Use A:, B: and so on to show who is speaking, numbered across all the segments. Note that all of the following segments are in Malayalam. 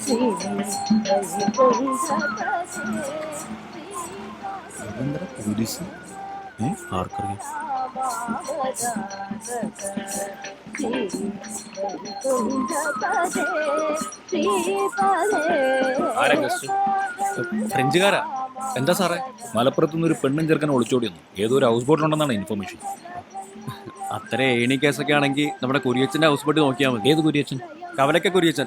A: ശ്രീ
B: ഇതെന്താ പോലീസ് ആർക്കറിയാം? ഫ്രഞ്ചുകാരാ? എന്താ സാറേ?
C: മലപ്പുറത്തുനിന്ന് ഒരു പെണ്ണും ചെറുക്കനെ ഒളിച്ചോടി വന്നു ഏതോ ഒരു ഹൗസ് ബോട്ടിലുണ്ടെന്നാണ് ഇൻഫർമേഷൻ
B: അത്ര ഏണി കേസൊക്കെ ആണെങ്കിൽ നമ്മുടെ കുരിയച്ചന്റെ ഹൗസ് ബോട്ട് നോക്കിയാൽ മതി.
C: ഏത് കുരിയച്ചൻ?
B: കവലക്ക കുരിയച്ചൻ.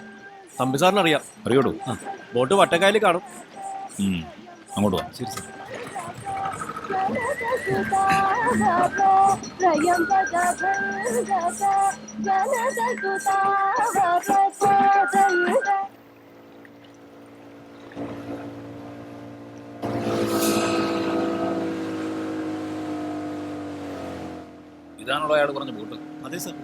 B: തമ്പി സാറിന് അറിയാം.
C: അറിയോടോ?
B: ആ ബോട്ട് വട്ടക്കായലിൽ കാണും.
C: അങ്ങോട്ട് വാ.
B: ശരി സാർ
C: ഇതാണല്ലോ അയാൾ പറഞ്ഞ ബോട്ട്
B: അതെ സാർ.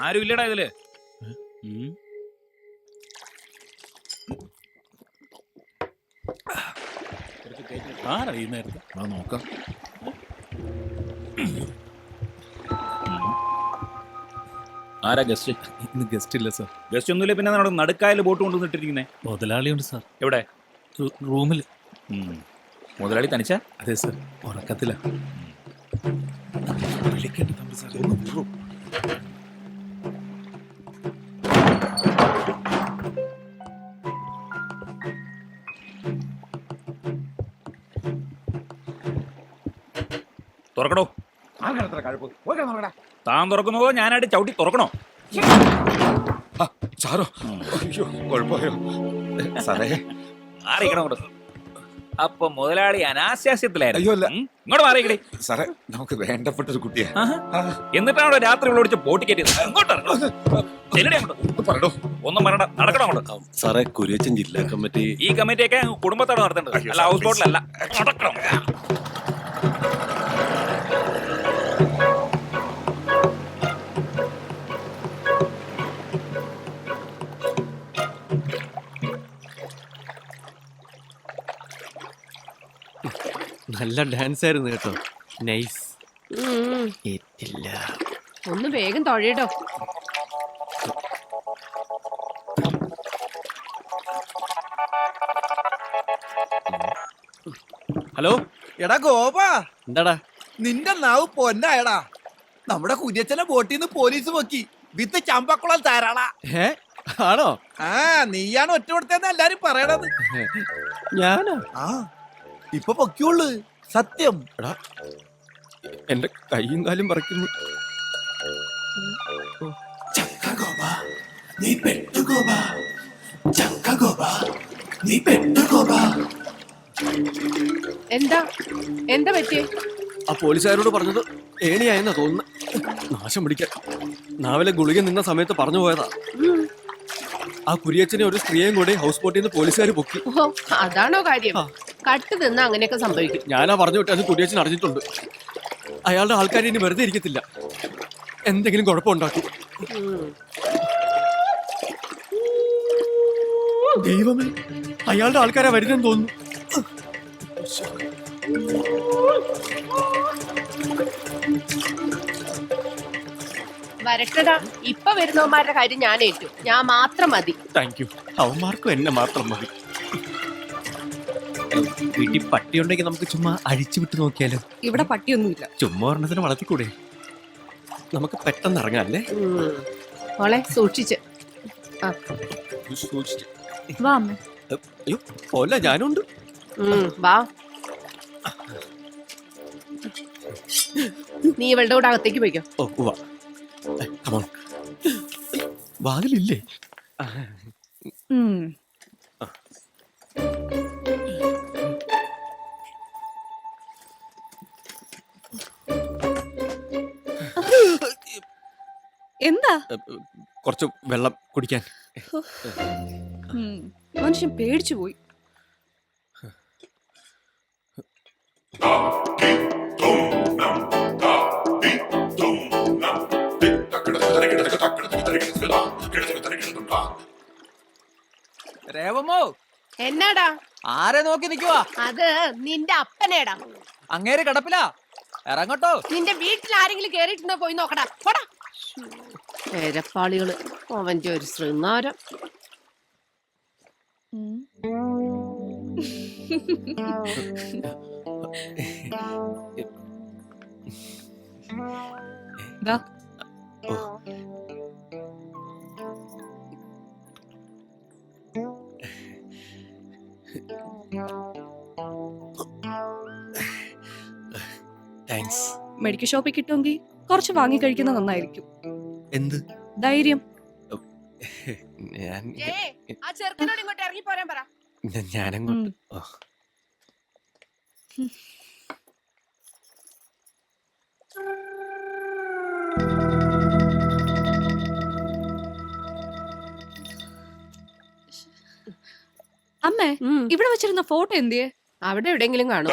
C: ആരും ഇല്ലടാ ഇതിൽ.
B: ആരാ ഈ നേരത്തെ?
C: നോക്കാം. ആരാ ഗസ്റ്റ്
B: ഇന്ന് ഗസ്റ്റ് ഇല്ല സാർ
C: ഗസ്റ്റ് ഒന്നുമില്ല? പിന്നെ നമ്മുടെ നടുക്കായൽ ബോട്ട് കൊണ്ടുവന്നിട്ടിരിക്കുന്നേ
B: മുതലാളിയുണ്ട് സാർ
C: എവിടെ?
B: റൂമിൽ.
C: മുതലാളി തനിച്ച?
B: അതെ സാർ ഉറക്കത്തില്ല തുറക്കടോ തമ്പി സാർ
C: തുറക്കണോ താൻ തുറക്കുന്നതോ ഞാനായിട്ട് ചവിട്ടി തുറക്കണോ?
D: സാറോ അയ്യോ കുഴപ്പമായോ? സാറേ.
C: മാറിയിക്കണം അങ്ങോട്ട്. അപ്പൊ മുതലാളി അനാശാസ്യത്തിലായിരുന്നു.
D: അയ്യോ, അല്ല.
C: ഉം. ഇങ്ങോട്ട് മാറിയിക്കടേ
D: സാറേ നമുക്ക് വേണ്ടപ്പെട്ട ഒരു കുട്ടിയാ ആ,
C: എന്നിട്ടാണോ രാത്രി ഇവിടെ വിളിച്ച് ബോട്ട് കയറ്റിയത്? ഇങ്ങോട്ട് ഇറങ്ങ്. ചെല്ലടി അങ്ങോട്ട്. ഒന്നും പറയണ്ട. നടക്കണം അങ്ങോട്ട്?
E: സാറേ കുരിയച്ചൻ ജില്ലാ കമ്മിറ്റി
C: ഈ കമ്മിറ്റിയൊക്കെ കുടുംബത്തോടെ നടത്തേണ്ടത്. അല്ല ഹൗസ് ബോട്ടിലല്ല. നടക്കണം?
B: നല്ല ഡാൻസ് ആയിരുന്നു കേട്ടോ. നൈസ്
A: ഒന്ന് വേഗം തൊഴയിടോ
B: ഹലോ?
F: എടാ ഗോപാ.
B: എന്താടാ?
F: നിന്റെ നാവ് പൊന്നായടാ. നമ്മുടെ കുര്യച്ചനെ ബോട്ടിൽ നിന്ന് പോലീസ് പൊക്കി. വിത്ത് ചമ്പക്കുളം താരാളാ.
B: ഏ? ആണോ?
F: ആ നീയാണ് ഒറ്റ ഒറ്റപ്പെടുത്തേന്ന് എല്ലാരും പറയണത്.
B: ഞാനോ?
F: ആ ഇപ്പൊ പൊക്കിയുള്ളു. സത്യം.
B: എടാ എന്റെ കൈയും കാലും പറിക്കുന്നു
F: നീ നീ
A: എന്താ? എന്താ പറ്റിയേ?
B: ആ പോലീസുകാരോട് പറഞ്ഞത് ഏണിയായെന്നാ തോന്നുന്നു. നാശം പിടിക്കാൻ. നാവിലെ ഗുളിക നിന്ന സമയത്ത് പറഞ്ഞു പോയതാ. ആ കുരിയച്ചനെ ഒരു സ്ത്രീയും കൂടെ ഹൗസ് ബോട്ടിൽ നിന്ന് പോലീസുകാർ പൊക്കി.
A: അതാണോ കാര്യം. കട്ട് തിന്ന അങ്ങനെയൊക്കെ സംഭവിക്കും.
B: ഞാനാ പറഞ്ഞു വിട്ടത് കുരിയച്ചൻ അറിഞ്ഞിട്ടുണ്ട്. അയാളുടെ ആൾക്കാർ ഇനി വെറുതെ ഇരിക്കത്തില്ല. എന്തെങ്കിലും കുഴപ്പമുണ്ടാക്കും. ദൈവമേ അയാളുടെ ആൾക്കാരെ വരുന്നെന്ന് തോന്നുന്നു.
A: വരട്ടടാ. ഇപ്പൊ വരുന്നവന്മാരുടെ കാര്യം ഞാൻ ഏറ്റു. ഞാൻ മാത്രം മതി.
B: Thank you. അവന്മാർക്കും എന്നെ മാത്രം മതി. വീട്ടിൽ പട്ടി ഉണ്ടെങ്കിൽ നമുക്ക് ചുമ്മാ അഴിച്ചു വിട്ട് നോക്കിയാലോ
G: ഇവിടെ പട്ടിയൊന്നുമില്ല
B: ചുമ്മാ ഒരെണ്ണത്തിന് വളർത്തിക്കൂടെ നമുക്ക് പെട്ടെന്ന് ഇറങ്ങാല്ലേ.
A: മോളെ സൂക്ഷിച്ച് ആ
B: സൂക്ഷിച്ച്.
G: വാ അമ്മ
B: അയ്യോ പോലെ ഞാനുണ്ട്
A: ഉം, വാ നീ ഇവളുടെ കൂടെ അകത്തേക്ക് പോയിക്കോ
B: ഓ ഉവ്വ. ഏ, come on. വാതിലില്ലേ
G: ഉം. എന്താ?
B: കുറച്ച് വെള്ളം കുടിക്കാൻ.
G: മനുഷ്യൻ പേടിച്ചു പോയി.
F: രേവമോ?
A: എന്നാടാ?
H: ആരെ നോക്കി നിക്കുവാ?
A: അത് നിന്റെ അപ്പനേടാ.
H: അങ്ങേര് കിടപ്പിലാ. ഇറങ്ങട്ടോ.
A: നിന്റെ വീട്ടിൽ ആരെങ്കിലും കേറിയിട്ടുണ്ടോ പോയി നോക്കടാ. പോടാ. പേരപ്പാളികൾ. അവന്റെ ഒരു ശൃംഗാരം.
G: ദാ,
B: താങ്ക്സ്
G: മെഡിക്കൽ ഷോപ്പിൽ കിട്ടുമെങ്കിൽ കുറച്ച് വാങ്ങി കഴിക്കുന്നത് നന്നായിരിക്കും.
B: എന്ത്?
G: ധൈര്യം.
B: ഞാൻ
A: ആ ചെറുക്കനോട് ഇങ്ങോട്ട് ഇറങ്ങി പോരാൻ പറ.
B: ഞാനങ്ങോട്ട്.
G: ഉം. അമ്മേ
A: ഉം.
G: ഇവിടെ വെച്ചിരുന്ന ഫോട്ടോ എന്തിയെ?
A: അവിടെ എവിടെയെങ്കിലും കാണും.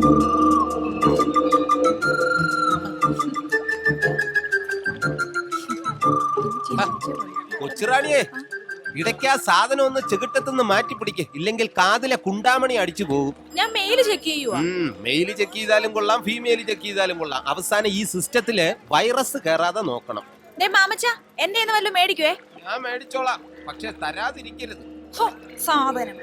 E: കൊച്ചുറാണിയെ ഇടയ്ക്ക് ആ സാധനം ഒന്ന് ചെകിട്ടത്തുനിന്ന് മാറ്റി പിടിക്ക്. ഇല്ലെങ്കിൽ കാതിലെ കുണ്ടാമണി അടിച്ചു പോകും.
G: ഞാൻ മെയിൽ ചെക്ക് ചെയ്യുവാ.
E: മെയിൽ ചെക്ക് ചെയ്താലും കൊള്ളാം ഫീമെയിൽ ചെക്ക് ചെയ്താലും കൊള്ളാം. അവസാനം ഈ സിസ്റ്റത്തിൽ വൈറസ് കയറാതെ നോക്കണം.
G: മാമച്ച എന്റെ വല്ലതും മേടിക്കുവേ?
E: ഞാൻ മേടിച്ചോളാം. പക്ഷെ തരാതിരിക്കരുത്.
G: സാധനം.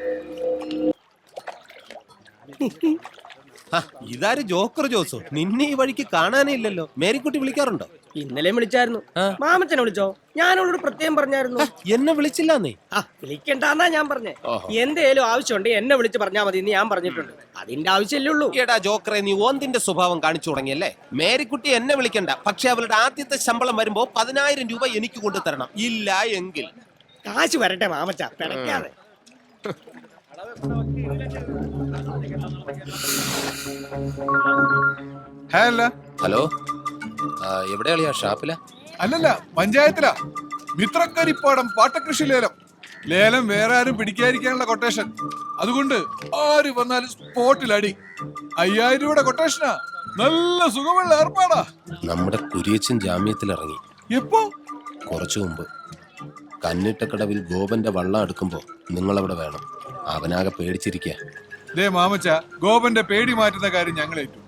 E: ഇതാര് ജോക്കർ ജോസോ? നിന്നെ ഈ വഴിക്ക് കാണാനേ ഇല്ലല്ലോ. മേരിക്കുട്ടി വിളിക്കാറുണ്ടോ?
H: ഇന്നലെ വിളിച്ചായിരുന്നു. മാമച്ചനെ വിളിച്ചോ? ഞാൻ അവളോട് പ്രത്യേകം പറഞ്ഞായിരുന്നു.
E: എന്നെ വിളിച്ചില്ല
H: നീ വിളിക്കണ്ടെന്നാ ഞാൻ പറഞ്ഞേ. എന്തേലും ആവശ്യമുണ്ട് എന്നെ വിളിച്ച് പറഞ്ഞാൽ മതി എന്ന് ഞാൻ പറഞ്ഞിട്ടുണ്ട്. അതിന്റെ ആവശ്യമല്ലേ ഉള്ളൂ.
E: ഏടാ ജോക്കറെ നീ ഓന്തിന്റെ സ്വഭാവം കാണിച്ചു തുടങ്ങിയല്ലേ? മേരിക്കുട്ടി എന്നെ വിളിക്കണ്ട. പക്ഷെ അവളുടെ ആദ്യത്തെ ശമ്പളം വരുമ്പോ പതിനായിരം രൂപ എനിക്ക് കൊണ്ടു തരണം. ഇല്ല എങ്കിൽ.
H: കാശ് വരട്ടെ മാമച്ച പിടയ്ക്കാതെ.
E: ഹലോ. ആ, എവിടെയാളിയാ? ഷാപ്പില?
I: അല്ലല്ല പഞ്ചായത്തിലാ. മിത്രക്കരിപ്പാടം പാട്ടകൃഷി ലേലം ലേലം വേറെ ആരും പിടിക്കാതിരിക്കാനുള്ള കൊട്ടേഷൻ. അതുകൊണ്ട് ആര് വന്നാലും സ്പോട്ടിൽ അടി അയ്യായിരം രൂപയുടെ കൊട്ടേഷനാ. നല്ല സുഖമുള്ള ഏർപ്പാടാ.
E: നമ്മുടെ കുരിയച്ചൻ ജാമ്യത്തിൽ ഇറങ്ങി
I: എപ്പോ?
E: കുറച്ചു മുമ്പ്. കന്നിട്ടക്കടവിൽ ഗോപന്റെ വള്ളം എടുക്കുമ്പോ നിങ്ങൾ അവിടെ വേണം. അവനാകെ പേടിച്ചിരിക്കുക
I: ദേ മാമച്ച ഗോപന്റെ പേടി മാറ്റുന്ന കാര്യം ഞങ്ങൾ ഏറ്റു